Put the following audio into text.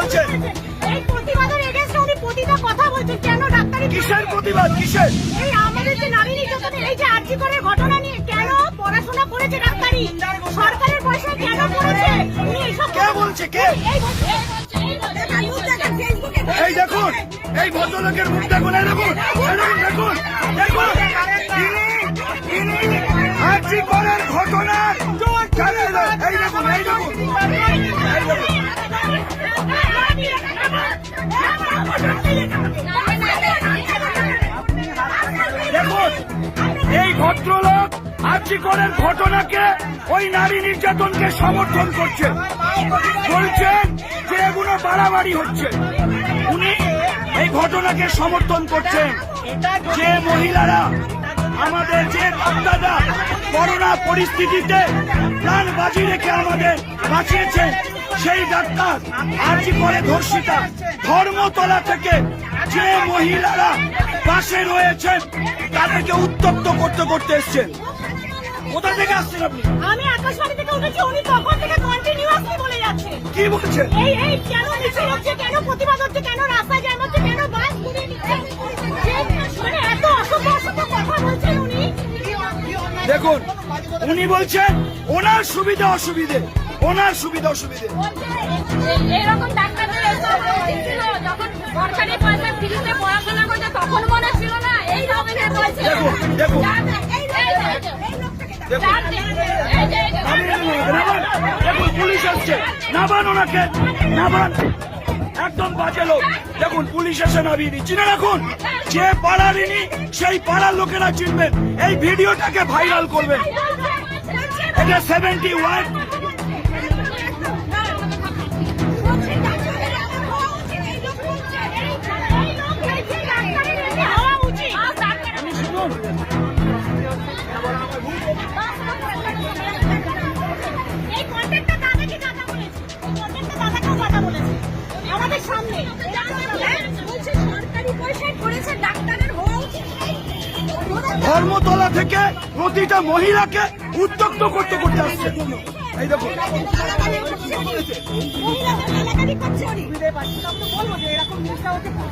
বলছেন? এই প্রতিবাদের এগেনস্টে উনি প্রতিটা কথা বলছেন। কেন ডাক্তারি কিসের প্রতিবাদ? কিসের? এই আমাদের যে নারী নির্যাতন এই যে আর্জি করে ঘটনা নিয়ে কেন পড়াশোনা করেছে ডাক্তারি? সরকারের পয়সায় কেন করেছে? উনি এইসব কে বলছে? কে? এই দেখেন এই ভদ্রলোকের মুখ দেখুন এই দেখুন দেখুন দেখুন। ঘটনা। এই দেখুন এই দেখুন। ভদ্রলোক আর্জি করার ঘটনাকে ওই নারী নির্যাতনকে সমর্থন করছে। বলছেন যে এগুলো বাড়াবাড়ি হচ্ছে। উনি এই ঘটনাকে সমর্থন করছেন যে মহিলারা আমাদের যে ডাক্তাররা করোনা পরিস্থিতিতে প্রাণ বাজি রেখে আমাদের বাঁচিয়েছেন। সেই ডাক্তার আর্জি করে ধর্ষিতা। ধর্মতলা থেকে যে মহিলারা পাশে রয়েছেন তাদেরকে উত্তপ্ত করতে করতে এসছেন। কোথা থেকে আসছেন আপনি? আমি আকাশবাণী থেকে উঠেছি উনি তখন থেকে কন্টিনিউয়াসলি বলে যাচ্ছে কি বলছেন? এই এই কেন মিছিল হচ্ছে কেন প্রতিবাদ হচ্ছে কেন জ্যাম হচ্ছে কেন বাস ঘুরিয়ে দিচ্ছে যে মানে এত অসভ্য অসভ্য কথা বলছেন উনি। দেখুন উনি বলছেন ওনার সুবিধা অসুবিধে। ওনার সুবিধা অসুবিধে এরকম ডাক্তারদের এসব উচিত ছিল যখন সরকারি পয়সা ফ্রিতে পড়াশোনা করছে তখন মনে ছিল না এই ধরনের বলছে দেখুন, পুলিশ আসছে ওনাকে একদম বাজে লোক দেখুন পুলিশ এসে নামিয়ে দিচ্ছি না রাখুন যে পাড়ার ইনি সেই পাড়ার লোকেরা চিনবেন এই ভিডিওটাকে ভাইরাল করবেন এটা সেভেন্টি ওয়ান ধর্মতলা থেকে প্রতিটা মহিলাকে উত্তক্ত করতে করতে আসছে। এই এরকম প্রতিদিন